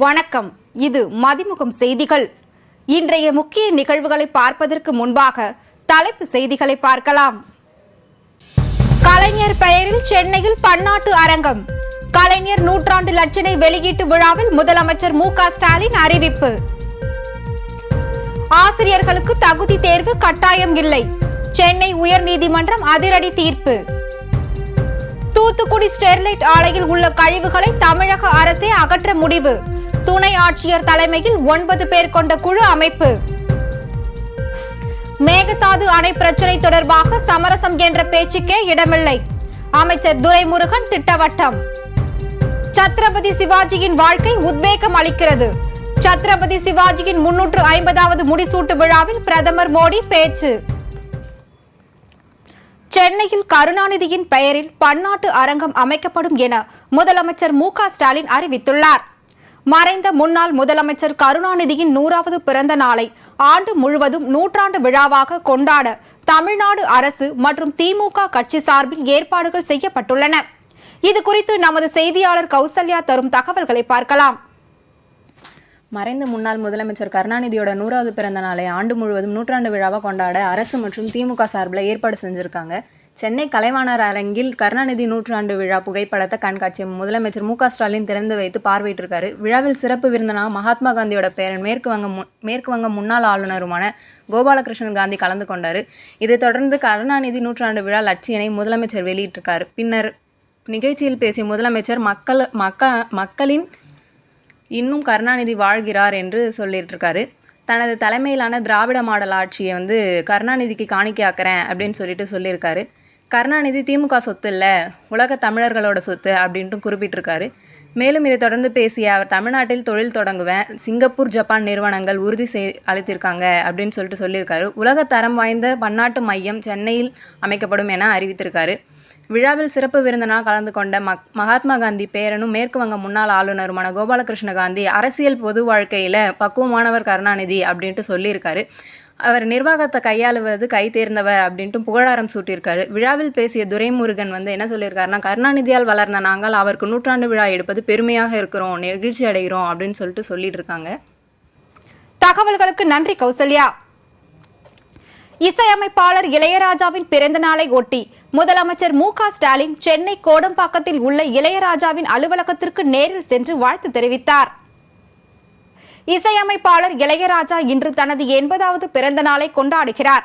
வணக்கம். இது மதிமுகம் செய்திகள். இன்றைய முக்கிய நிகழ்வுகளை பார்ப்பதற்கு முன்பாக தலைப்பு செய்திகளை பார்க்கலாம். கலைஞர் பெயரில் சென்னையில் பன்னாட்டு அரங்கம். கலைஞர் நூற்றாண்டு லட்சணை வெளியீட்டு விழாவில் முதலமைச்சர் மு க ஸ்டாலின் அறிவிப்பு. ஆசிரியர்களுக்கு தகுதி தேர்வு கட்டாயம் இல்லை. சென்னை உயர்நீதிமன்றம் அதிரடி தீர்ப்பு. தூத்துக்குடி ஸ்டெர்லைட் ஆலையில் உள்ள கழிவுகளை தமிழக அரசே அகற்ற முடிவு. துணை ஆட்சியர் தலைமையில் ஒன்பது பேர் கொண்ட குழு அமைப்பு. மேகதாது அணை பிரச்சினை தொடர்பாக சமரசம் என்ற பேச்சுக்கே இடமில்லை. அமைச்சர் துரைமுருகன் திட்டவட்டம். சத்ரபதி சிவாஜியின் வாழ்க்கை உத்வேகம் அளிக்கிறது. சத்ரபதி சிவாஜியின் முன்னூற்று ஐம்பதாவது முடிசூட்டு விழாவில் பிரதமர் மோடி பேச்சு. சென்னையில் கருணாநிதியின் பெயரில் பன்னாட்டு அரங்கம் அமைக்கப்படும் என முதலமைச்சர் மு ஸ்டாலின் அறிவித்துள்ளார். மறைந்த முன்னாள் முதலமைச்சர் கருணாநிதியின் நூறாவது பிறந்த நாளை ஆண்டு முழுவதும் நூற்றாண்டு விழாவாக கொண்டாட தமிழ்நாடு அரசு மற்றும் திமுக கட்சி சார்பில் ஏற்பாடுகள் செய்யப்பட்டுள்ளன. இது குறித்து நமது செய்தியாளர் கௌசல்யா தரும் தகவல்களை பார்க்கலாம். மறைந்த முன்னாள் முதலமைச்சர் கருணாநிதியோட நூறாவது பிறந்த நாளை ஆண்டு முழுவதும் நூற்றாண்டு விழாவாக கொண்டாட அரசு மற்றும் திமுக சார்பில் ஏற்பாடு செஞ்சுருக்காங்க. சென்னை கலைவாணர் அரங்கில் கருணாநிதி நூற்றாண்டு விழா புகைப்படத்தை கண்காட்சியை முதலமைச்சர் மு ஸ்டாலின் திறந்து வைத்து பார்வையிட்டிருக்காரு. விழாவில் சிறப்பு விருந்தினாக மகாத்மா காந்தியோட பேரன் மேற்கு வங்க மு மேற்கு வங்க முன்னாள் ஆளுநருமான கோபாலகிருஷ்ணன் காந்தி கலந்து கொண்டார். இதைத் தொடர்ந்து கருணாநிதி நூற்றாண்டு விழா லட்சியனை முதலமைச்சர் வெளியிட்டிருக்காரு. பின்னர் நிகழ்ச்சியில் பேசிய முதலமைச்சர் மக்கள் மக்க மக்களின் இன்னும் கருணாநிதி வாழ்கிறார் என்று சொல்லிட்டுருக்காரு தனது தலைமையிலான திராவிட மாடல் ஆட்சியை வந்து கருணாநிதிக்கு காணிக்கையாக்குறேன் அப்படின்னு சொல்லிட்டு சொல்லியிருக்காரு. கருணாநிதி திமுக சொத்து இல்லை உலக தமிழர்களோட சொத்து அப்படின்ட்டு குறிப்பிட்டிருக்காரு. மேலும் இதை தொடர்ந்து பேசிய அவர் தமிழ்நாட்டில் தொழில் தொடங்குவேன் சிங்கப்பூர் ஜப்பான் நிறுவனங்கள் உறுதி செய் அளித்திருக்காங்க அப்படின்னு சொல்லிட்டு சொல்லியிருக்காரு. உலக தரம் வாய்ந்த பன்னாட்டு மையம் சென்னையில் அமைக்கப்படும் என அறிவித்திருக்காரு. விழாவில் சிறப்பு விருந்தினால் கலந்து கொண்ட மக் மகாத்மா காந்தி பேரனும் மேற்கு வங்க முன்னாள் ஆளுநருமான கோபாலகிருஷ்ண காந்தி அரசியல் பொது வாழ்க்கையில் பக்குவமானவர் கருணாநிதி அப்படின்ட்டு சொல்லியிருக்காரு. அவர் நிர்வாகத்தை கையாளுவது கை தேர்ந்தவர் அப்படின்ட்டு புகழாரம் சூட்டியிருக்காரு. விழாவில் பேசிய துரைமுருகன் வந்து என்ன சொல்லியிருக்காருன்னா கருணாநிதியால் வளர்ந்த நாங்கள் அவருக்கு நூற்றாண்டு விழா எடுப்பது பெருமையாக இருக்கிறோம் நெகிழ்ச்சி அடைகிறோம் அப்படின்னு சொல்லிட்டு சொல்லிட்டு இருக்காங்க. தகவல்களுக்கு நன்றி கௌசல்யா. இசையமைப்பாளர் இளையராஜாவின் பிறந்த நாளை ஒட்டி முதலமைச்சர் மு ஸ்டாலின் சென்னை கோடம்பாக்கத்தில் உள்ள இளையராஜாவின் அலுவலகத்திற்கு நேரில் சென்று வாழ்த்து தெரிவித்தார். இசையமைப்பாளர் இளையராஜா இன்று தனது எண்பதாவது பிறந்த நாளை கொண்டாடுகிறார்.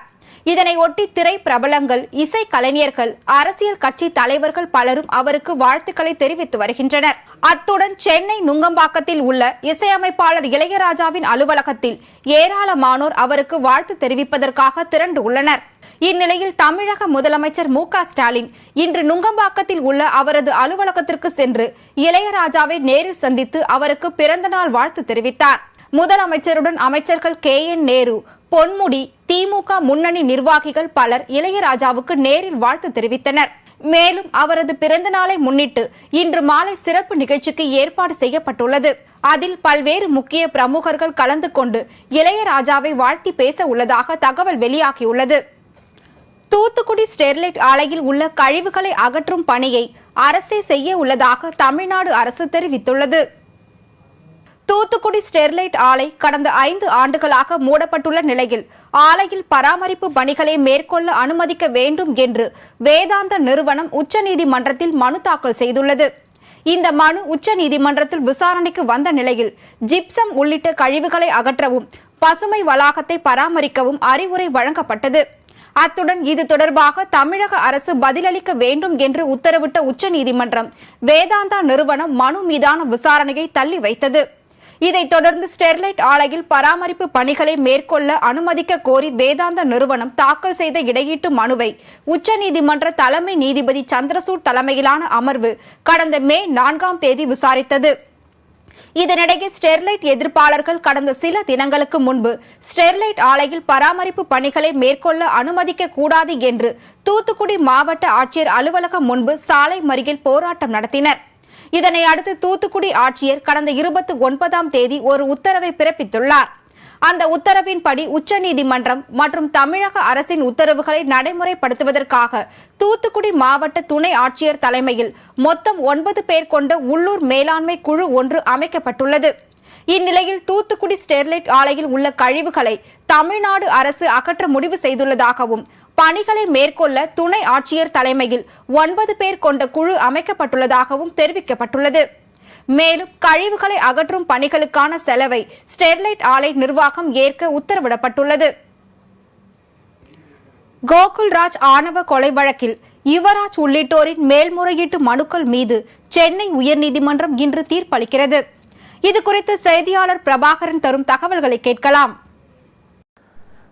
இதனை ஒட்டி திரை பிரபலங்கள் இசை கலைஞர்கள் அரசியல் கட்சி தலைவர்கள் பலரும் அவருக்கு வாழ்த்துக்களை தெரிவித்து வருகின்றனர். அத்துடன் சென்னை நுங்கம்பாக்கத்தில் உள்ள இசையமைப்பாளர் இளையராஜாவின் அலுவலகத்தில் ஏராளமானோர் அவருக்கு வாழ்த்து தெரிவிப்பதற்காக திரண்டு உள்ளனர். இந்நிலையில் தமிழக முதலமைச்சர் மு ஸ்டாலின் இன்று நுங்கம்பாக்கத்தில் உள்ள அவரது அலுவலகத்திற்கு சென்று இளையராஜாவை நேரில் சந்தித்து அவருக்கு பிறந்தநாள் வாழ்த்து தெரிவித்தார். முதலமைச்சருடன் அமைச்சர்கள் கே என் நேரு பொன்முடி திமுக முன்னணி நிர்வாகிகள் பலர் இளையராஜாவுக்கு நேரில் வாழ்த்து தெரிவித்தனர். மேலும் அவரது பிறந்த நாளை முன்னிட்டு இன்று மாலை சிறப்பு நிகழ்ச்சிக்கு ஏற்பாடு செய்யப்பட்டுள்ளது. அதில் பல்வேறு முக்கிய பிரமுகர்கள் கலந்து கொண்டு இளையராஜாவை வாழ்த்தி பேச உள்ளதாக தகவல் வெளியாகியுள்ளது. தூத்துக்குடி ஸ்டெர்லைட் ஆலையில் உள்ள கழிவுகளை அகற்றும் பணியை அரசே செய்ய உள்ளதாக தமிழ்நாடு அரசு தெரிவித்துள்ளது. தூத்துக்குடி ஸ்டெர்லைட் ஆலை கடந்த ஐந்து ஆண்டுகளாக மூடப்பட்டுள்ள நிலையில் ஆலையில் பராமரிப்பு பணிகளை மேற்கொள்ள அனுமதிக்க வேண்டும் என்று வேதாந்த நிறுவனம் உச்சநீதிமன்றத்தில் மனு தாக்கல் செய்துள்ளது. இந்த மனு உச்சநீதிமன்றத்தில் விசாரணைக்கு வந்த நிலையில் ஜிப்சம் உள்ளிட்ட கழிவுகளை அகற்றவும் பசுமை வளாகத்தை பராமரிக்கவும் அறிவுரை வழங்கப்பட்டது. அத்துடன் இது தொடர்பாக தமிழக அரசு பதிலளிக்க வேண்டும் என்று உத்தரவிட்ட உச்சநீதிமன்றம் வேதாந்தா நிறுவனம் மனு மீதான விசாரணையை தள்ளி வைத்தது. இதைத் தொடர்ந்து ஸ்டெர்லைட் ஆலையில் பராமரிப்பு பணிகளை மேற்கொள்ள அனுமதிக்க கோரி வேதாந்த நிறுவனம் தாக்கல் செய்த இடையீட்டு மனுவை உச்சநீதிமன்ற தலைமை நீதிபதி சந்திரசூட் தலைமையிலான அமர்வு கடந்த மே நான்காம் தேதி விசாரித்தது. இதனிடையே ஸ்டெர்லைட் எதிர்ப்பாளர்கள் கடந்த சில தினங்களுக்கு முன்பு ஸ்டெர்லைட் ஆலையில் பராமரிப்பு பணிகளை மேற்கொள்ள அனுமதிக்க கூடாது என்று தூத்துக்குடி மாவட்ட ஆட்சியர் அலுவலகம் முன்பு சாலை மறியல் போராட்டம் நடத்தினர். இதனை அடுத்து தூத்துக்குடி ஆட்சியர் கடந்த இருபத்தி ஒன்பதாம் தேதி ஒரு உத்தரவை பிறப்பித்துள்ளார். அந்த உத்தரவின்படி உச்சநீதிமன்றம் மற்றும் தமிழக அரசின் உத்தரவுகளை நடைமுறைப்படுத்துவதற்காக தூத்துக்குடி மாவட்ட துணை ஆட்சியர் தலைமையில் மொத்தம் ஒன்பது பேர் கொண்ட உள்ளூர் மேலாண்மை குழு ஒன்று அமைக்கப்பட்டுள்ளது. இந்நிலையில் தூத்துக்குடி ஸ்டெர்லைட் ஆலையில் உள்ள கழிவுகளை தமிழ்நாடு அரசு அகற்ற முடிவு செய்துள்ளதாகவும் பணிகளை மேற்கொள்ள துணை ஆட்சியர் தலைமையில் ஒன்பது பேர் கொண்ட குழு அமைக்கப்பட்டுள்ளதாகவும் தெரிவிக்கப்பட்டுள்ளது. மேலும் கழிவுகளை அகற்றும் பணிகளுக்கான செலவை ஸ்டெர்லைட் ஆலை நிர்வாகம் ஏற்க உத்தரவிடப்பட்டுள்ளது. கோகுல்ராஜ் ஆணவ கொலை வழக்கில் யுவராஜ் உள்ளிட்டோரின் மேல்முறையீட்டு மனுக்கள் மீது சென்னை உயர்நீதிமன்றம் இன்று தீர்ப்பளிக்கிறது. இது குறித்து செய்தியாளர் பிரபாகரன் தரும் தகவல்களை கேட்கலாம்.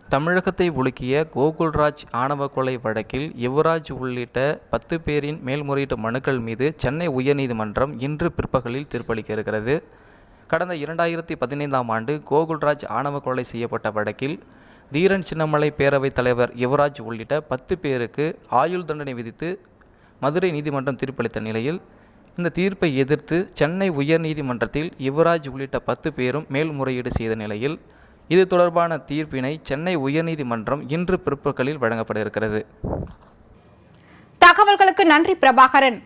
தமிழகத்தை உலுக்கிய கோகுல்ராஜ் ஆணவ கொலை வழக்கில் யுவராஜ் உள்ளிட்ட பத்து பேரின் மேல்முறையீட்டு மனுக்கள் மீது சென்னை உயர்நீதிமன்றம் இன்று பிற்பகலில் தீர்ப்பளிக்க இருக்கிறது. கடந்த இரண்டாயிரத்தி பதினைந்தாம் ஆண்டு கோகுல்ராஜ் ஆணவ கொலை செய்யப்பட்ட வழக்கில் தீரன் சின்னமலை பேரவைத் தலைவர் யுவராஜ் உள்ளிட்ட பத்து பேருக்கு ஆயுள் தண்டனை விதித்து மதுரை நீதிமன்றம் தீர்ப்பளித்த நிலையில் இந்த தீர்ப்பை எதிர்த்து சென்னை உயர்நீதிமன்றத்தில் யுவராஜ் உள்ளிட்ட பத்து பேரும் மேல்முறையீடு செய்த நிலையில் இது தொடர்பான தீர்ப்பினை சென்னை உயர்நீதிமன்றம் இன்று பிற்பகலில் வழங்கப்பட இருக்கிறது தகவல்களுக்கு நன்றி பிரபாகரன்.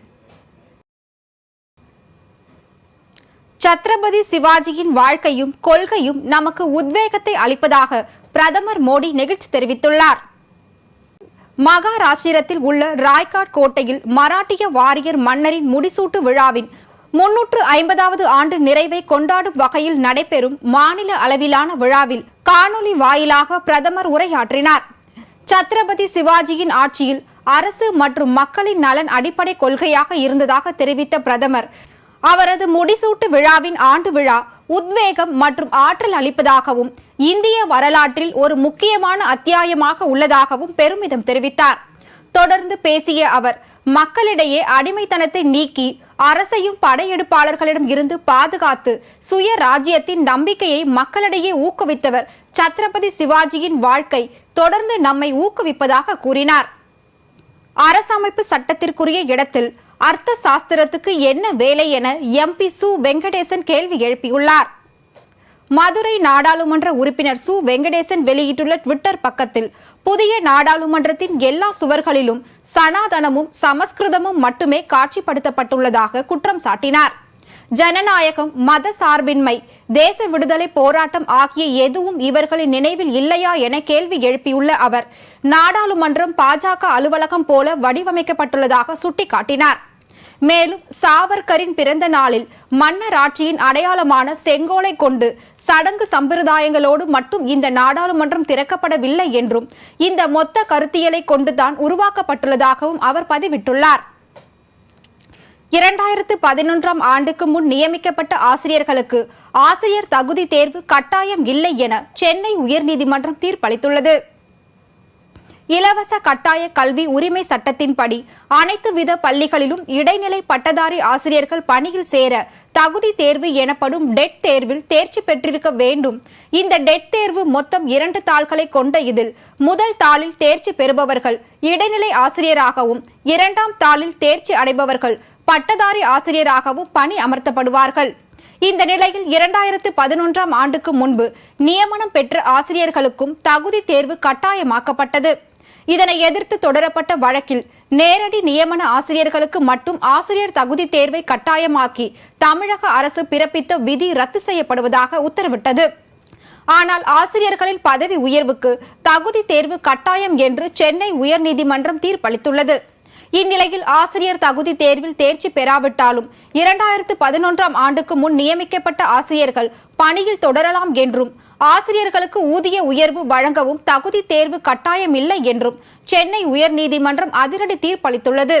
சத்ரபதி சிவாஜியின் வாழ்க்கையும் கொள்கையும் நமக்கு உத்வேகத்தை அளிப்பதாக பிரதமர் மோடி நெகிழ்ச்சி தெரிவித்துள்ளார். மகாராஷ்டிரத்தில் உள்ள ராய்காட் கோட்டையில் மராட்டிய வாரியர் மன்னரின் முடிசூட்டு விழாவின் முன்னூற்று ஐம்பதாவது ஆண்டு நிறைவை கொண்டாடும் வகையில் நடைபெறும் மாநில அளவிலான விழாவில் காணொலி வாயிலாக பிரதமர் உரையாற்றினார். சத்ரபதி சிவாஜியின் ஆட்சியில் அரசு மற்றும் மக்களின் நலன் அடிப்படை கொள்கையாக இருந்ததாக தெரிவித்த பிரதமர் அவரது முடிசூட்டு விழாவின் ஆண்டு விழா உத்வேகம் மற்றும் ஆற்றல் அளிப்பதாகவும் இந்திய வரலாற்றில் ஒரு முக்கியமான அத்தியாயமாக உள்ளதாகவும் பெருமிதம் தெரிவித்தார். தொடர்ந்து பேசிய அவர் மக்களிடையே அடிமைத்தனத்தை நீக்கி அரசையும் படையெடுப்பாளர்களிடம் இருந்து பாதுகாத்து சுய ராஜ்யத்தின் நம்பிக்கையை மக்களிடையே ஊக்குவித்தவர் சத்ரபதி சிவாஜியின் வாழ்க்கை தொடர்ந்து நம்மை ஊக்குவிப்பதாக கூறினார். அரசமைப்பு சட்டத்திற்குரிய இடத்தில் அர்த்த சாஸ்திரத்துக்கு என்ன வேலை என எம்பி சு வெங்கடேசன் கேள்வி எழுப்பியுள்ளார். மதுரை நாடாளுமன்ற உறுப்பினர் சு. வெங்கடேசன் வெளியிட்டுள்ள ட்விட்டர் பக்கத்தில் புதிய நாடாளுமன்றத்தின் எல்லா சுவர்களிலும் சனாதனமும் சமஸ்கிருதமும் மட்டுமே காட்சிப்படுத்தப்பட்டுள்ளதாக குற்றம் சாட்டினார். ஜனநாயகம் மத சார்பின்மை தேச விடுதலை போராட்டம் ஆகிய எதுவும் இவர்களின் நினைவில் இல்லையா என கேள்வி எழுப்பியுள்ள அவர் நாடாளுமன்றம் பாஜக அலுவலகம் போல வடிவமைக்கப்பட்டுள்ளதாக சுட்டிக்காட்டினார். மேலும் சாவர்கரின் பிறந்த நாளில் மன்னர் ஆட்சியின் அடையாளமான செங்கோலை கொண்டு சடங்கு சம்பிரதாயங்களோடு மட்டும் இந்த நாடாளுமன்றம் திறக்கப்படவில்லை என்றும் இந்த மொத்த கருத்தியலை கொண்டுதான் உருவாக்கப்பட்டுள்ளதாகவும் அவர் பதிவிட்டுள்ளார். இரண்டாயிரத்து பதினொன்றாம் ஆண்டுக்கு முன் நியமிக்கப்பட்ட ஆசிரியர்களுக்கு ஆசிரியர் தகுதி தேர்வு கட்டாயம் இல்லை என சென்னை உயர்நீதிமன்றம் தீர்ப்பளித்துள்ளது. இலவச கட்டாய கல்வி உரிமை சட்டத்தின்படி அனைத்து வித பள்ளிகளிலும் இடைநிலை பட்டதாரி ஆசிரியர்கள் பணியில் சேர தகுதி தேர்வு எனப்படும் டெட் தேர்வில் தேர்ச்சி பெற்றிருக்க வேண்டும். இந்த டெட் தேர்வு மொத்தம் இரண்டு தாள்களை கொண்ட இதில் முதல் தாளில் தேர்ச்சி பெறுபவர்கள் இடைநிலை ஆசிரியராகவும் இரண்டாம் தாளில் தேர்ச்சி அடைபவர்கள் பட்டதாரி ஆசிரியராகவும் பணி அமர்த்தப்படுவார்கள். இந்த நிலையில் இரண்டாயிரத்து பதினொன்றாம் ஆண்டுக்கு முன்பு நியமனம் பெற்ற ஆசிரியர்களுக்கும் தகுதி தேர்வு கட்டாயமாக்கப்பட்டது. இதனை எதிர்த்து தொடரப்பட்ட வழக்கில் நேரடி நியமன ஆசிரியர்களுக்கு மட்டும் ஆசிரியர் தகுதி தேர்வை கட்டாயமாக்கி தமிழக அரசு பிறப்பித்த விதி ரத்து செய்யப்படுவதாக உத்தரவிட்டது. ஆனால் ஆசிரியர்களின் பதவி உயர்வுக்கு தகுதி தேர்வு கட்டாயம் என்று சென்னை உயர்நீதிமன்றம் தீர்ப்பளித்துள்ளது. இந்நிலையில் ஆசிரியர் தகுதி தேர்வில் தேர்ச்சி பெறாவிட்டாலும் இரண்டாயிரத்து பதினொன்றாம் ஆண்டுக்கு முன் நியமிக்கப்பட்ட ஆசிரியர்கள் பணியில் தொடரலாம் என்றும் ஆசிரியர்களுக்கு ஊதிய உயர்வு வழங்கவும் தகுதி தேர்வு கட்டாயம் இல்லை என்றும் சென்னை உயர்நீதிமன்றம் அதிரடி தீர்ப்பளித்துள்ளது.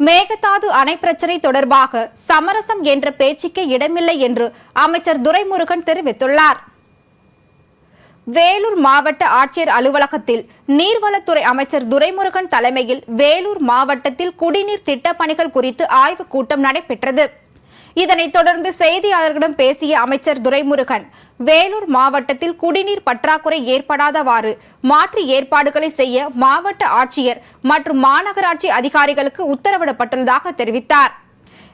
மேகதாது அணை பிரச்சினை தொடர்பாக சமரசம் என்ற பேச்சுக்கே இடமில்லை என்று அமைச்சர் துரைமுருகன் தெரிவித்துள்ளார். வேலூர் மாவட்ட ஆட்சியர் அலுவலகத்தில் நீர்வளத்துறை அமைச்சர் துரைமுருகன் தலைமையில் வேலூர் மாவட்டத்தில் குடிநீர் திட்டப்பணிகள் குறித்து ஆய்வுக் கூட்டம் நடைபெற்றது. இதனைத் தொடர்ந்து செய்தியாளர்களிடம் பேசிய அமைச்சர் துரைமுருகன் வேலூர் மாவட்டத்தில் குடிநீர் பற்றாக்குறை ஏற்படாதவாறு மாற்று ஏற்பாடுகளை செய்ய மாவட்ட ஆட்சியர் மற்றும் மாநகராட்சி அதிகாரிகளுக்கு உத்தரவிடப்பட்டுள்ளதாக தெரிவித்தார்.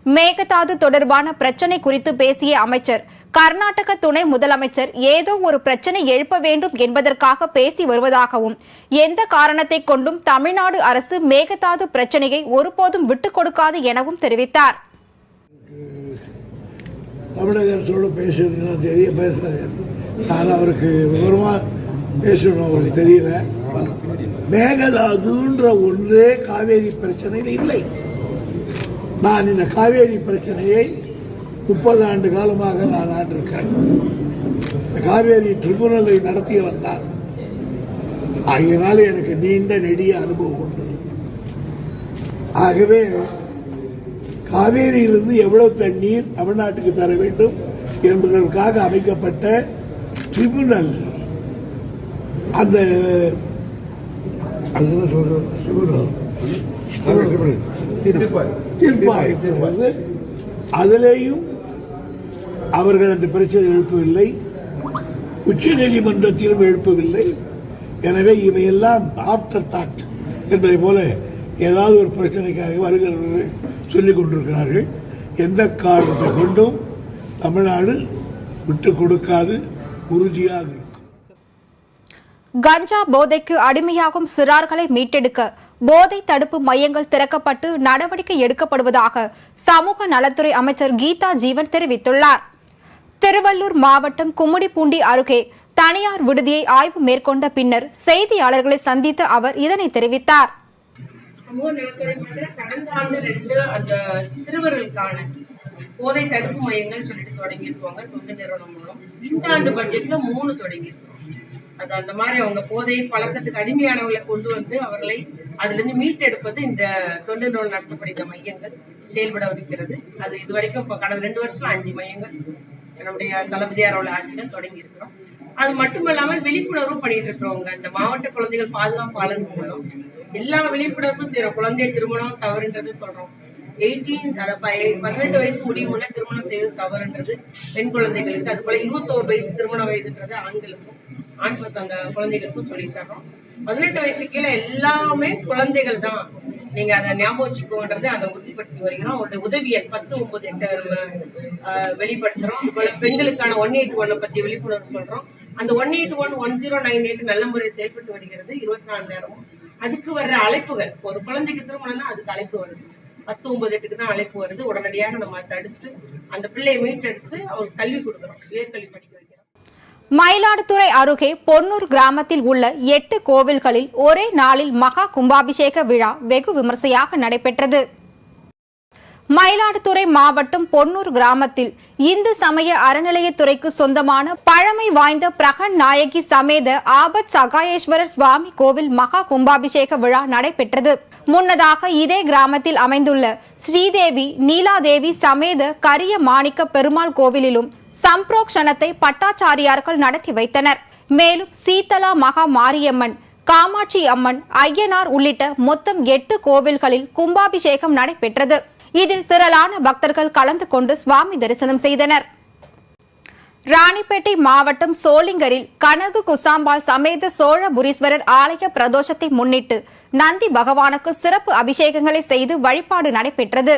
மேகதாது தொடர்பான பிரச்சனை குறித்து பேசிய அமைச்சர் கர்நாடக துணை முதலமைச்சர் ஏதோ ஒரு பிரச்சனை எழுப்ப வேண்டும் என்பதற்காக பேசி வருவதாகவும் எந்த காரணத்தை கொண்டும் தமிழ்நாடு அரசு மேகதாது பிரச்சனையை ஒருபோதும் விட்டுக் கொடுக்காது எனவும் தெரிவித்தார். தமிழக அரசோடு பேசணும் தெரிய பேசுறது நான் அவருக்கு விவரமாக பேசணும் அவருக்கு தெரியல. மேகதாதுன்ற ஒன்றே காவேரி பிரச்சனையில் இல்லை. நான் இந்த காவேரி பிரச்சனையை முப்பது ஆண்டு காலமாக நான் ஆண்டிருக்கிறேன். இந்த காவேரி ட்ரிபுனலை நடத்தியவன் நான் ஆகையினால எனக்கு நீண்ட நெடிய அனுபவம் உண்டு. ஆகவே காவேரியிலிருந்து எவ்வளவு தண்ணீர் தமிழ்நாட்டுக்கு தர வேண்டும் என்பதற்காக அமைக்கப்பட்ட ட்ரிபுனல் அந்த. தீர்ப்பாயத்திலிருந்து அதிலேயும் அவர்கள் அந்த பிரச்சனை எழுப்பவில்லை. உச்ச நீதிமன்றத்திலும் எழுப்பவில்லை. எனவே இவையெல்லாம் ஆஃப்டர் தாட் என்பதை போல ஏதாவது ஒரு பிரச்சனைக்காக வருகிறவர்கள் சொல்லிக் கொண்டிருக்கிறார்கள் எந்த காரணத்தை கொண்டும் தமிழ்நாடு விட்டு கொடுக்காது உறுதியாக இருக்கும். கஞ்சா போதைக்கு அடிமையாகும் சிறார்களை மீட்டெடுக்க போதை தடுப்பு மையங்கள் திறக்கப்பட்டு நடவடிக்கை எடுக்கப்படுவதாக சமூக நலத்துறை அமைச்சர் கீதா ஜீவன் தெரிவித்துள்ளார். திருவள்ளூர் மாவட்டம் கும்மிடிப்பூண்டி அருகே தனியார் விடுதியை ஆய்வு மேற்கொண்ட பின்னர் செய்தியாளர்களை சந்தித்த அவர் இதனை தெரிவித்தார். சமூக நலத்துறை மூலத்துல கடந்த ஆண்டு ரெண்டு அந்த சிறுவர்களுக்கான போதை தடுப்பு மையங்கள் சொல்லிட்டு தொடங்கியிருப்பாங்க தொண்டு நிறுவனம் மூலம். இந்த ஆண்டு பட்ஜெட்ல மூணு தொடங்கியிருக்கோம். அது அந்த மாதிரி அவங்க போதை பழக்கத்துக்கு அடிமையானவங்களை கொண்டு வந்து அவர்களை அதுல இருந்து மீட்டெடுப்பது இந்த தொண்டு நிறுவனம் நடத்தப்படுகிற மையங்கள் செயல்பட இருக்கிறது அது இது வரைக்கும் இப்ப கடந்த ரெண்டு வருஷத்துல அஞ்சு மையங்கள் நம்முடைய தளபதியாரோட ஆட்சிகள் தொடங்கி இருக்கிறோம் அது மட்டுமல்லாமல் விழிப்புணர்வு பண்ணிட்டு இருக்கிறவங்க இந்த மாவட்ட குழந்தைகள் பாதுகாப்பாளர் மூலம் எல்லா விழிப்புணர்வும் செய்யறோம் குழந்தை திருமணம் தவறுன்றது சொல்றோம். எயிட்டீன் பதினெட்டு வயசு முடியும் முன்ன திருமணம் செய்வது தவறுன்றது பெண் குழந்தைகளுக்கு. அது போல இருபத்தோரு வயசு திருமண வயதுன்றது ஆண்களுக்கும் ஆண் பசங்க குழந்தைகளுக்கும் சொல்லி தர்றோம். பதினெட்டு வயசு கீழே எல்லாமே குழந்தைகள் தான். நீங்க அதை ஞாபகம் வச்சுக்கோன்றதை அதை உறுதிப்படுத்தி வருகிறோம். அவருடைய உதவி எண் பத்து ஒன்பது எட்டு அஹ், வெளிப்படுத்துறோம். பெண்களுக்கான ஒன் எயிட் ஒன்னை பத்தி விழிப்புணர்வு சொல்றோம். அந்த one eight one one zero nine eight நல்ல முறையில் செயல்பட்டு வருகிறது. இருபத்தி நாலு நேரம் அதுக்கு வர்ற அழைப்புகள். ஒரு குழந்தைக்கு திருமணம்னா அதுக்கு அழைப்பு வருது. பத்து ஒன்பது எட்டுக்கு தான் அழைப்பு வருது. உடனடியாக நம்ம தடுத்து அந்த பிள்ளையை மீட்டெடுத்து அவருக்கு கல்வி கொடுக்குறோம் உயர்கல்வி படிக்க வைக்கிறோம். மயிலாடுதுறை அருகே பொன்னூர் கிராமத்தில் உள்ள எட்டு கோவில்களில் ஒரே நாளில் மகா கும்பாபிஷேக விழா வெகு விமர்சையாக நடைபெற்றது. மயிலாடுதுறை மாவட்டம் பொன்னூர் கிராமத்தில் இந்து சமய அறநிலையத்துறைக்கு சொந்தமான பழமை வாய்ந்த பிரகன் நாயகி சமேத ஆபத் சகாயேஸ்வரர் சுவாமி கோவில் மகா கும்பாபிஷேக விழா நடைபெற்றது. முன்னதாக இதே கிராமத்தில் அமைந்துள்ள ஸ்ரீதேவி நீலாதேவி சமேத கரிய மாணிக்க பெருமாள் கோவிலிலும் சம்பிரோக்ஷணத்தை பட்டாச்சாரியார்கள் நடத்தி வைத்தனர். மேலும் சீதலா மகா மாரியம்மன் காமாட்சி அம்மன் ஐயனார் உள்ளிட்ட மொத்தம் எட்டு கோவில்களில் கும்பாபிஷேகம் நடைபெற்றது. இதில் திரளான பக்தர்கள் கலந்து கொண்டு சுவாமி தரிசனம் செய்தனர். ராணிப்பேட்டை மாவட்டம் சோளிங்கரில் கனகு குசாம்பாள் சமேத சோழபுரீஸ்வரர் ஆலய பிரதோஷத்தை முன்னிட்டு நந்தி பகவானுக்கு சிறப்பு அபிஷேகங்களை செய்து வழிபாடு நடைபெற்றது.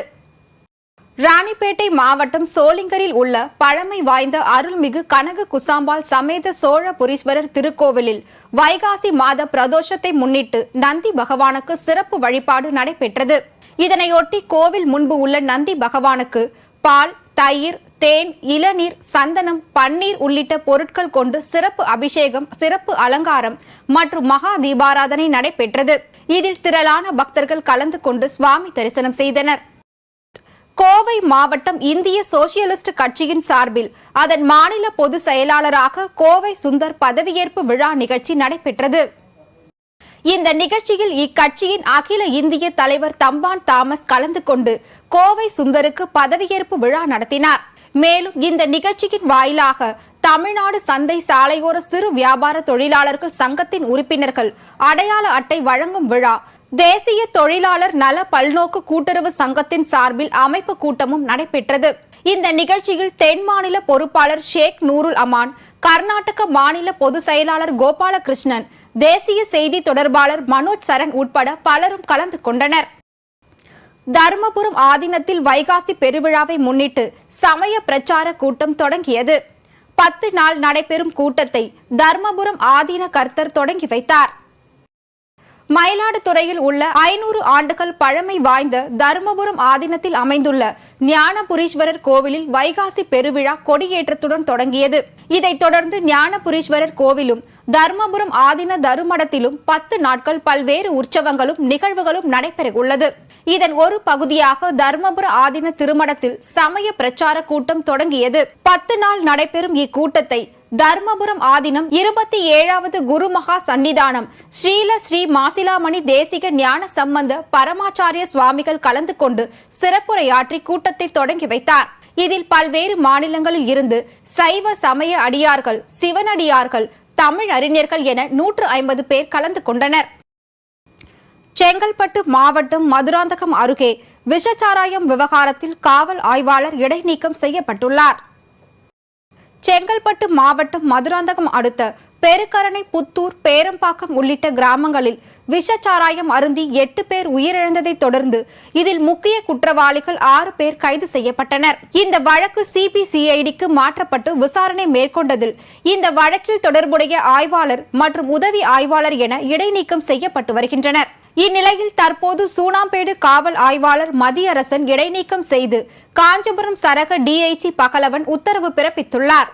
ராணிப்பேட்டை மாவட்டம் சோளிங்கரில் உள்ள பழமை வாய்ந்த அருள்மிகு கனகு குசாம்பாள் சமேத சோழபுரீஸ்வரர் திருக்கோவிலில் வைகாசி மாத பிரதோஷத்தை முன்னிட்டு நந்தி பகவானுக்கு சிறப்பு வழிபாடு நடைபெற்றது. இதனையொட்டி கோவில் முன்பு உள்ள நந்தி பகவானுக்கு பால் தயிர் தேன் இளநீர் சந்தனம் பன்னீர் உள்ளிட்ட பொருட்கள் கொண்டு சிறப்பு அபிஷேகம் சிறப்பு அலங்காரம் மற்றும் மகா தீபாராதனை நடைபெற்றது. இதில் திரளான பக்தர்கள் கலந்து கொண்டு சுவாமி தரிசனம் செய்தனர். கோவை மாவட்டம் இந்திய சோசியலிஸ்ட் கட்சியின் சார்பில் அதன் மாநில பொதுச் செயலாளராக கோவை சுந்தர் பதவியேற்பு விழா நிகழ்ச்சி நடைபெற்றது. இந்த நிகழ்ச்சியில் இக்கட்சியின் அகில இந்திய தலைவர் தம்பான் தாமஸ் கலந்து கொண்டு கோவை சுந்தருக்கு பதவியேற்பு விழா நடத்தினார். மேலும் இந்த நிகழ்ச்சியின் வாயிலாக தமிழ்நாடு சந்தை சாலையோர சிறு வியாபார தொழிலாளர்கள் சங்கத்தின் உறுப்பினர்கள் அடையாள அட்டை வழங்கும் விழா தேசிய தொழிலாளர் நல பல்நோக்கு கூட்டுறவு சங்கத்தின் சார்பில் அமைப்பு கூட்டமும் நடைபெற்றது. இந்த நிகழ்ச்சியில் தென் மாநில பொறுப்பாளர் ஷேக் நூருல் அமான் கர்நாடக மாநில பொதுச் செயலாளர் கோபாலகிருஷ்ணன் தேசிய செய்தி தொடர்பாளர் மனோஜ் சரண் உட்பட பலரும் கலந்து கொண்டனர். தருமபுரம் ஆதீனத்தில் வைகாசி பெருவிழாவை முன்னிட்டு சமய பிரச்சார கூட்டம் தொடங்கியது. பத்து நாள் நடைபெறும் கூட்டத்தை தர்மபுரம் ஆதீன கர்த்தர் தொடங்கி வைத்தார். மயிலாடுதுறையில் உள்ள ஐநூறு ஆண்டுகள் பழமை வாய்ந்த தருமபுரம் ஆதீனத்தில் அமைந்துள்ள ஞானபுரீஸ்வரர் கோவிலில் வைகாசி பெருவிழா கொடியேற்றத்துடன் தொடங்கியது. இதைத் தொடர்ந்து ஞானபுரீஸ்வரர் கோவிலும் தர்மபுரம் ஆதீன தருமடத்திலும் பத்து நாட்கள் பல்வேறு உற்சவங்களும் நிகழ்வுகளும் நடைபெறவுள்ளது. இதன் ஒரு பகுதியாக தர்மபுர ஆதீன திருமடத்தில் சமய பிரச்சார கூட்டம் தொடங்கியது. பத்து நாள் நடைபெறும் இக்கூட்டத்தை தர்மபுரம் ஆதீனம் இருபத்தி ஏழாவது குருமகா சன்னிதானம் ஸ்ரீல ஸ்ரீ மாசிலாமணி தேசிக ஞான சம்பந்த பரமாச்சாரிய சுவாமிகள் கலந்து கொண்டு சிறப்புரையாற்றி கூட்டத்தை தொடங்கி வைத்தார். இதில் பல்வேறு மாநிலங்களில் இருந்து சைவ சமய அடியார்கள் சிவனடியார்கள் தமிழ் அறிஞர்கள் என நூற்று ஐம்பது பேர் கலந்து கொண்டனர். செங்கல்பட்டு மாவட்டம் மதுராந்தகம் அருகே விஷச்சாராயம் விவகாரத்தில் காவல் ஆய்வாளர் இடைநீக்கம் செய்யப்பட்டுள்ளார். செங்கல்பட்டு மாவட்டம் மதுராந்தகம் அடுத்த பெருக்கரணை புத்தூர் பேரம்பாக்கம் உள்ளிட்ட கிராமங்களில் விஷச்சாராயம் அருந்தி எட்டு பேர் உயிரிழந்ததை தொடர்ந்து இதில் முக்கிய குற்றவாளிகள் ஆறு பேர் கைது செய்யப்பட்டனர். இந்த வழக்கு சிபிசிஐடிக்கு மாற்றப்பட்டு விசாரணை மேற்கொண்டதில் இந்த வழக்கில் தொடர்புடைய ஆய்வாளர் மற்றும் உதவி ஆய்வாளர் என இடைநீக்கம் செய்யப்பட்டு வருகின்றனர். இந்நிலையில் தற்போது சூனாம்பேடு காவல் ஆய்வாளர் மதியரசன் இடைநீக்கம் செய்து காஞ்சிபுரம் சரக டிஐஜி பகலவன் உத்தரவு பிறப்பித்துள்ளார்.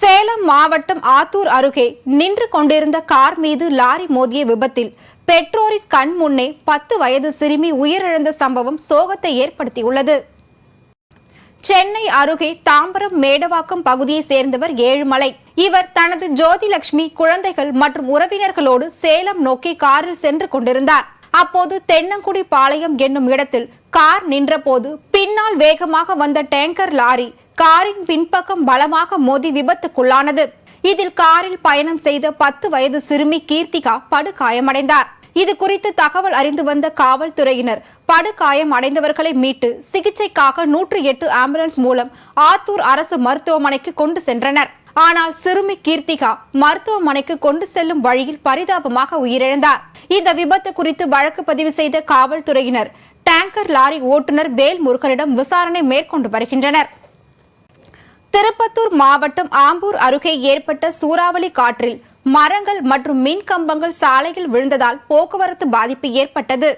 சேலம் மாவட்டம் ஆத்தூர் அருகே நின்று கொண்டிருந்த கார் மீது லாரி மோதிய விபத்தில் பெற்றோரின் கண் முன்னே பத்து வயது சிறுமி உயிரிழந்த சம்பவம் சோகத்தை ஏற்படுத்தியுள்ளது. சென்னை அருகே தாம்பரம் மேடவாக்கம் பகுதியை சேர்ந்தவர் ஏழுமலை. இவர் தனது ஜோதிலட்சுமி குழந்தைகள் மற்றும் உறவினர்களோடு சேலம் நோக்கி காரில் சென்று கொண்டிருந்தார். அப்போது தென்னங்குடி பாளையம் என்னும் இடத்தில் கார் நின்றபோது பின்னால் வேகமாக வந்த டேங்கர் லாரி காரின் பின்பக்கம் பலமாக மோதி விபத்துக்குள்ளானது. இதில் காரில் பயணம் செய்த பத்து வயது சிறுமி கீர்த்திகா படுகாயமடைந்தார். இது குறித்து தகவல் அறிந்து வந்த காவல்துறையினர் படுகாயம் அடைந்தவர்களை மீட்டு சிகிச்சைக்காக நூற்று எட்டு ஆம்புலன்ஸ் மூலம் ஆத்தூர் அரசு மருத்துவமனைக்கு கொண்டு சென்றனர். ஆனால் சிறுமி கீர்த்திகா மருத்துவமனைக்கு கொண்டு செல்லும் வழியில் பரிதாபமாக உயிரிழந்தார். இந்த விபத்து குறித்து வழக்கு பதிவு செய்த காவல்துறையினர் டேங்கர் லாரி ஓட்டுநர் வேல் முருகனிடம் விசாரணை மேற்கொண்டு வருகின்றனர். திருப்பத்தூர் மாவட்டம் ஆம்பூர் அருகே ஏற்பட்ட சூறாவளி காற்றில் மரங்கள் மற்றும் மின் கம்பங்கள் சாலையில் விழுந்ததால் போக்குவரத்து பாதிப்பு ஏற்பட்டது.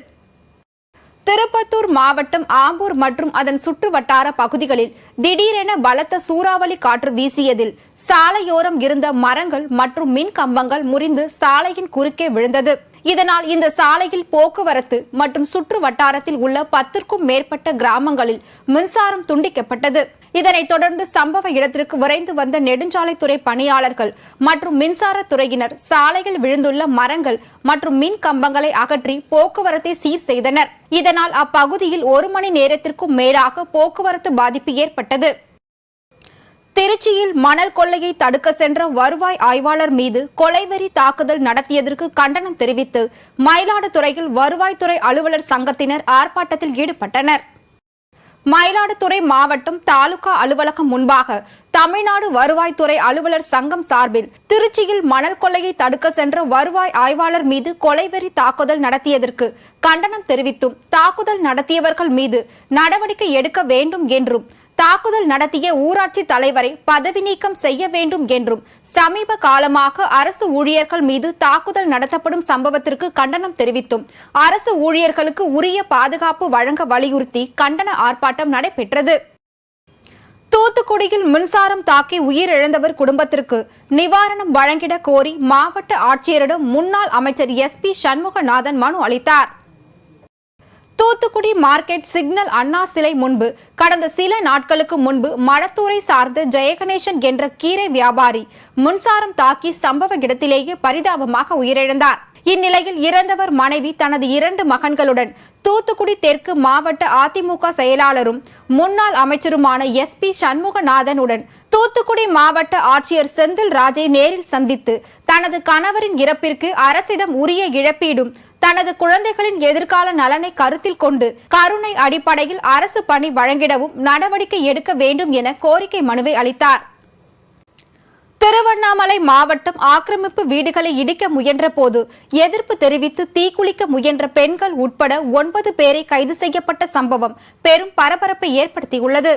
திருப்பத்தூர் மாவட்டம் ஆம்பூர் மற்றும் அதன் சுற்று வட்டார பகுதிகளில் திடீரென பலத்த சூறாவளி காற்று வீசியதில் சாலையோரம் இருந்த மரங்கள் மற்றும் மின் கம்பங்கள் முறிந்து சாலையின் குறுக்கே விழுந்தது. இதனால் இந்த சாலையில் போக்குவரத்து மற்றும் சுற்று வட்டாரத்தில் உள்ள பத்திற்கும் மேற்பட்ட கிராமங்களில் மின்சாரம் துண்டிக்கப்பட்டது. இதனைத் தொடர்ந்து சம்பவ இடத்திற்கு விரைந்து வந்த நெடுஞ்சாலைத்துறை பணியாளர்கள் மற்றும் மின்சாரத்துறையினர் சாலையில் விழுந்துள்ள மரங்கள் மற்றும் மின் கம்பங்களை அகற்றி போக்குவரத்தை சீர் செய்தனர். இதனால் அப்பகுதியில் ஒரு மணி நேரத்திற்கும் மேலாக போக்குவரத்து பாதிப்பு ஏற்பட்டது. திருச்சியில் மணல் கொள்ளையை தடுக்க சென்ற வருவாய் ஆய்வாளர் மீது கொலைவெறி தாக்குதல் நடத்தியதற்கு கண்டனம் தெரிவித்து மயிலாடுதுறையில் வருவாய்த்துறை அலுவலர் சங்கத்தினர் ஆர்ப்பாட்டத்தில் ஈடுபட்டனர். மயிலாடுதுறை மாவட்டம் தாலுகா அலுவலகம் முன்பாக தமிழ்நாடு வருவாய்த்துறை அலுவலர் சங்கம் சார்பில் திருச்சியில் மணல் கொள்ளையை தடுக்க சென்ற வருவாய் ஆய்வாளர் மீது கொலைவெறி தாக்குதல் நடத்தியதற்கு கண்டனம் தெரிவித்தும் தாக்குதல் நடத்தியவர்கள் மீது நடவடிக்கை எடுக்க வேண்டும் என்றும் தாக்குதல் நடத்திய ஊராட்சி தலைவரை பதவி நீக்கம் செய்ய வேண்டும் என்றும் சமீப காலமாக அரசு ஊழியர்கள் மீது தாக்குதல் நடத்தப்படும் சம்பவத்திற்கு கண்டனம் தெரிவித்தும் அரசு ஊழியர்களுக்கு உரிய பாதுகாப்பு வழங்க வலியுறுத்தி கண்டன ஆர்ப்பாட்டம் நடைபெற்றது. தூத்துக்குடியில் மின்சாரம் தாக்கி உயிரிழந்தவர் குடும்பத்திற்கு நிவாரணம் வழங்கிட கோரி மாவட்ட ஆட்சியரிடம் முன்னாள் அமைச்சர் எஸ் பி சண்முகநாதன் மனு அளித்தார். தூத்துக்குடி மார்க்கெட் சிக்னல் அண்ணா சிலை முன்பு கடந்த சில நாட்களுக்கு முன்பு மழத்தூரை சார்ந்த ஜெயகணேசன் என்ற கீரை வியாபாரி மின்சாரம் தாக்கி சம்பவ இடத்திலேயே பரிதாபமாக உயிரிழந்தார். இந்நிலையில் இறந்தவர் மனைவி தனது இரண்டு மகன்களுடன் தூத்துக்குடி தெற்கு மாவட்ட அதிமுக செயலாளரும் முன்னாள் அமைச்சருமான எஸ் பி சண்முகநாதனுடன் தூத்துக்குடி மாவட்ட ஆட்சியர் செந்தில் ராஜை நேரில் சந்தித்து தனது கணவரின் இறப்பிற்கு அரசிடம் உரிய இழப்பீடும் தனது குழந்தைகளின் எதிர்கால நலனை கருத்தில் கொண்டு கருணை அடிப்படையில் அரசு பணி வழங்கிடவும் நடவடிக்கை எடுக்க வேண்டும் என கோரிக்கை மனுவை அளித்தார். திருவண்ணாமலை மாவட்டம் ஆக்கிரமிப்பு வீடுகளை இடிக்க முயன்ற போது எதிர்ப்பு தெரிவித்து தீக்குளிக்க முயன்ற பெண்கள் உட்பட ஒன்பது பேரை கைது செய்யப்பட்ட சம்பவம் பெரும் பரபரப்பை ஏற்படுத்தியுள்ளது.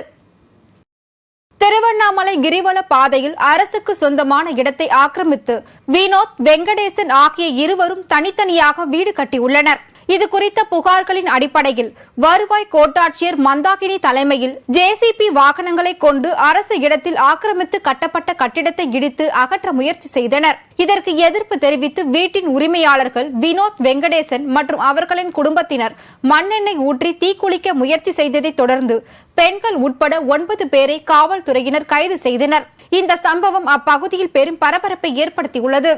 திருவண்ணாமலை கிரிவல பாதையில் அரசுக்கு சொந்தமான இடத்தை ஆக்கிரமித்து வினோத் வெங்கடேசன் ஆகிய இருவரும் தனித்தனியாக வீடு கட்டியுள்ளனர். இது குறித்த புகார்களின் அடிப்படையில் வருவாய் கோட்டாட்சியர் மந்தாகினி தலைமையில் ஜேசிபி வாகனங்களை கொண்டு அரசு இடத்தில் ஆக்கிரமித்து கட்டப்பட்ட கட்டிடத்தை இடித்து அகற்ற முயற்சி செய்தனர். இதற்கு எதிர்ப்பு தெரிவித்து வீட்டின் உரிமையாளர்கள் வினோத் வெங்கடேசன் மற்றும் அவர்களின் குடும்பத்தினர் மண்ணெண்ணெய் ஊற்றி தீக்குளிக்க முயற்சி செய்ததை தொடர்ந்து பெண்கள் உட்பட ஒன்பது பேரை காவல்துறையினர் கைது செய்தனர். இந்த சம்பவம் அப்பகுதியில் பெரும் பரபரப்பை ஏற்படுத்தியுள்ளது.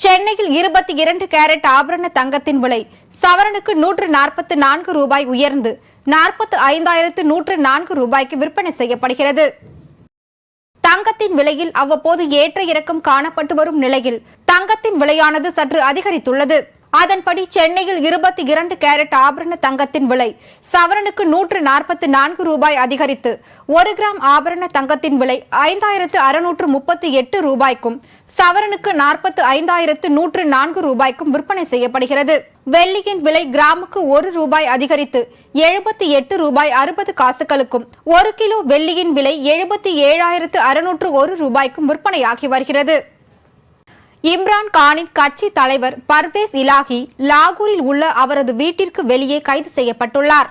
சென்னையில் இருபத்தி இரண்டு கேரட் ஆபரண தங்கத்தின் விலை சவரனுக்கு நூற்று நாற்பத்து நான்கு ரூபாய் உயர்ந்து நாற்பத்து ஐந்தாயிரத்து நூற்று நான்கு ரூபாய்க்கு விற்பனை செய்யப்படுகிறது. தங்கத்தின் விலையில் அவ்வப்போது ஏற்ற இறக்கம் காணப்பட்டு வரும் நிலையில் தங்கத்தின் விலையானது சற்று அதிகரித்துள்ளது. அதன்படி சென்னையில் இருபத்தி இரண்டு கேரட் ஆபரண தங்கத்தின் விலை சவரனுக்கு நூற்று நாற்பத்தி நான்கு ரூபாய் அதிகரித்து ஒரு கிராம் ஆபரண தங்கத்தின் விலை ஐந்தாயிரத்து அறுநூற்று முப்பத்தி எட்டு ரூபாய்க்கும் சவரனுக்கு நாற்பத்து ஐந்தாயிரத்து நூற்று நான்கு ரூபாய்க்கும் விற்பனை செய்யப்படுகிறது. வெள்ளியின் விலை கிராமுக்கு ஒரு ரூபாய் அதிகரித்து எழுபத்தி எட்டு ரூபாய் அறுபது காசுகளுக்கும் ஒரு கிலோ வெள்ளியின் விலை எழுபத்தி ஏழாயிரத்து அறுநூற்று ஒரு ரூபாய்க்கும் விற்பனையாகி வருகிறது. இம்ரான் கானின் கட்சி தலைவர் பர்வேஸ் இலாஹி லாகூரில் உள்ள அவரது வீட்டிற்கு வெளியே கைது செய்யப்பட்டுள்ளார்.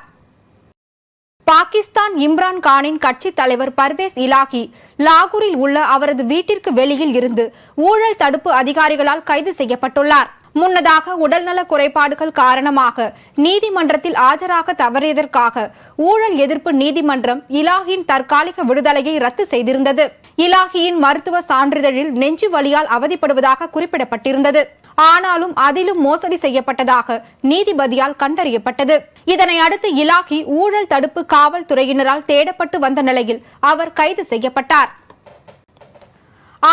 பாகிஸ்தான் இம்ரான் கானின் கட்சி தலைவர் பர்வேஸ் இலாஹி லாகூரில் உள்ள அவரது வீட்டிற்கு வெளியில் இருந்து ஊழல் தடுப்பு அதிகாரிகளால் கைது செய்யப்பட்டுள்ளார். முன்னதாக உடல்நல குறைபாடுகள் காரணமாக நீதிமன்றத்தில் ஆஜராக தவறியதற்காக ஊழல் எதிர்ப்பு நீதிமன்றம் இலாஹியின் தற்காலிக விடுதலையை ரத்து செய்திருந்தது. இலாஹியின் மருத்துவ சான்றிதழில் நெஞ்சு வலியால் அவதிப்படுவதாக குறிப்பிடப்பட்டிருந்தது. ஆனாலும் அதிலும் மோசடி செய்யப்பட்டதாக நீதிபதியால் கண்டறியப்பட்டது. இதனை அடுத்து இலாகி ஊழல் தடுப்பு காவல்துறையினரால் தேடப்பட்டு வந்த நிலையில் அவர் கைது செய்யப்பட்டார்.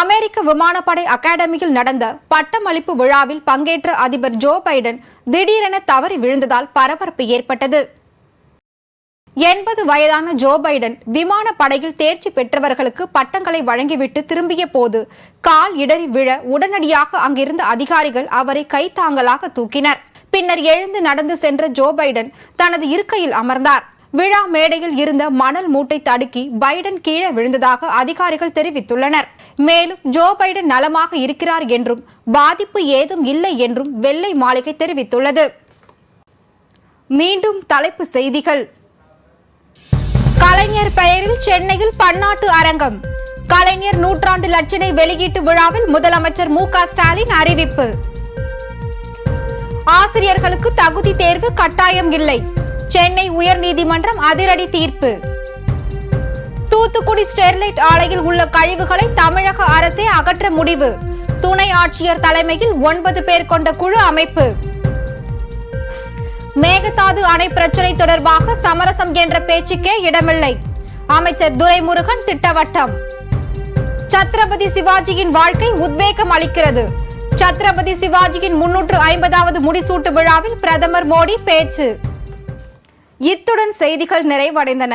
அமெரிக்க விமானப்படை அகாடமியில் நடந்த பட்டமளிப்பு விழாவில் பங்கேற்ற அதிபர் ஜோ பைடன் திடீரென தவறி விழுந்ததால் பரபரப்பு ஏற்பட்டது. எண்பது வயதான ஜோ பைடன் விமானப்படையில் தேர்ச்சி பெற்றவர்களுக்கு பட்டங்களை வழங்கிவிட்டு திரும்பிய போது கால் இடறி விழ உடனடியாக அங்கிருந்த அதிகாரிகள் அவரை கைத்தாங்கலாக தூக்கினர். பின்னர் எழுந்து நடந்து சென்ற ஜோ பைடன் தனது இருக்கையில் அமர்ந்தார். விழா மேடையில் இருந்த மணல் மூட்டை தடுக்கி பைடன் கீழே விழுந்ததாக அதிகாரிகள் தெரிவித்துள்ளனர். மேலும் ஜோ பைடன் நலமாக இருக்கிறார் என்றும் பாதிப்பு ஏதும் இல்லை என்றும் வெள்ளை மாளிகை தெரிவித்துள்ளது. மீண்டும் தலைப்பு செய்திகள். கலைஞர் பெயரில் சென்னையில் பன்னாட்டு அரங்கம். கலைஞர் நூற்றாண்டு லட்சணை வெளியீட்டு விழாவில் முதலமைச்சர் மு க ஸ்டாலின் அறிவிப்பு. ஆசிரியர்களுக்கு தகுதி தேர்வு கட்டாயம் இல்லை. சென்னை உயர்நீதிமன்றம் அதிரடி தீர்ப்பு. தூத்துக்குடி ஸ்டெர்லைட் ஆலையில் உள்ள கழிவுகளை தமிழக அரசே அகற்ற முடிவு. துணை ஆட்சியர் தலைமையில் ஒன்பது பேர் கொண்ட குழு அமைப்பு. மேகதாது அணை பிரச்சினை தொடர்பாக சமரசம் என்ற பேச்சுக்கே இடமில்லை. அமைச்சர் துரைமுருகன் திட்டவட்டம். சத்ரபதி சிவாஜியின் வாழ்க்கை உத்வேகம் அளிக்கிறது. சத்ரபதி சிவாஜியின் முன்னூற்று ஐம்பதாவது முடிசூட்டு விழாவில் பிரதமர் மோடி பேச்சு. இத்துடன் செய்திகள் நிறைவடைந்தன.